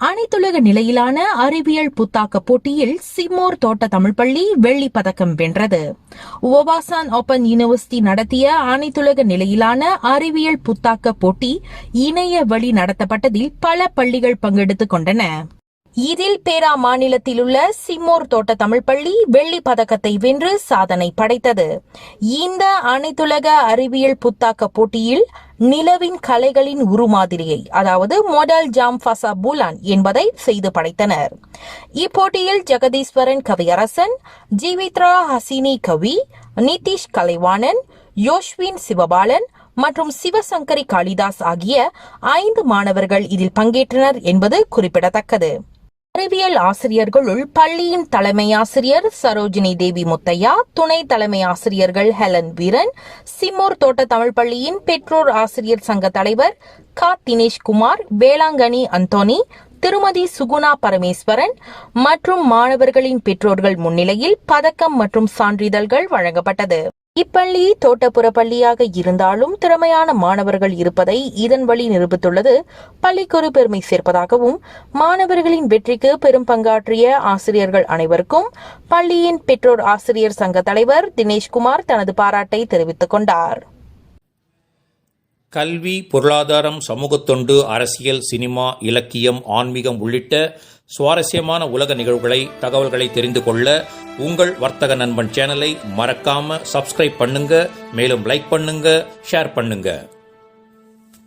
அனைத்துலக நிலையிலான அறிவியல் புத்தாக்க போட்டியில் சிம்மோர் தோட்ட தமிழ் பள்ளி வெள்ளிப் பதக்கம் வென்றது. ஓவாசான் ஓபன் யூனிவர்சிட்டி நடத்திய அனைத்துலக நிலையிலான அறிவியல் புத்தாக்க போட்டி இணைய வழி நடத்தப்பட்டதில் பல பள்ளிகள் பங்கெடுத்துக் கொண்டன. இதில் பேரா மாநிலத்தில் உள்ள சிம்மோர் தோட்ட தமிழ் பள்ளி வெள்ளி பதக்கத்தை வென்று சாதனை படைத்தது. இந்த அனைத்துலக அறிவியல் புத்தாக்க போட்டியில் நிலவின் கலைகளின் உருமாதிரியை அதாவது மொடல் ஜாம் ஃபசா பூலான் என்பதை செய்து படைத்தனர். இப்போட்டியில் ஜெகதீஸ்வரன் கவியரசன் ஜீவித்ரா ஹசினி கவி நிதிஷ் கலைவாணன் யோஷ்வின் சிவபாலன் மற்றும் சிவசங்கரி காளிதாஸ் ஆகிய ஐந்து மாணவர்கள் இதில் பங்கேற்றனர் என்பது குறிப்பிடத்தக்கது. அறிவியல் ஆசிரியர்களுள் பள்ளியின் தலைமை ஆசிரியர் சரோஜினி தேவி முத்தையா துணை தலைமை ஆசிரியர்கள் ஹெலன் வீரன் சிம்மூர் தோட்ட தமிழ் பள்ளியின் பெற்றோர் ஆசிரியர் சங்க தலைவர் கா. தினேஷ்குமார் வேளாங்கண்ணி அந்தோனி திருமதி சுகுணா பரமேஸ்வரன் மற்றும் மாணவர்களின் பெற்றோர்கள் முன்னிலையில் பதக்கம் மற்றும் சான்றிதழ்கள் வழங்கப்பட்டது. இப்பள்ளி தோட்டப்புற பள்ளியாக இருந்தாலும் திறமையான மாணவர்கள் இருப்பதை இதன் வழி நிரூபித்துள்ளது. பள்ளிக்கு பெருமை சேர்ப்பதாகவும் மாணவர்களின் வெற்றிக்கு பெரும் பங்காற்றிய ஆசிரியர்கள் அனைவருக்கும் பள்ளியின் பெற்றோர் ஆசிரியர் சங்க தலைவர் தினேஷ்குமார் தனது பாராட்டை தெரிவித்துக் கொண்டார். கல்வி பொருளாதாரம் சமூகத்தொண்டு அரசியல் சினிமா இலக்கியம் ஆன்மீகம் உள்ளிட்ட சுவாரஸ்யமான உலக நிகழ்வுகளை தகவல்களை தெரிந்து கொள்ள உங்கள் வர்த்தக நண்பன் சேனலை மறக்காம சப்ஸ்கிரைப் பண்ணுங்க மேலும் லைக் பண்ணுங்க ஷேர் பண்ணுங்க.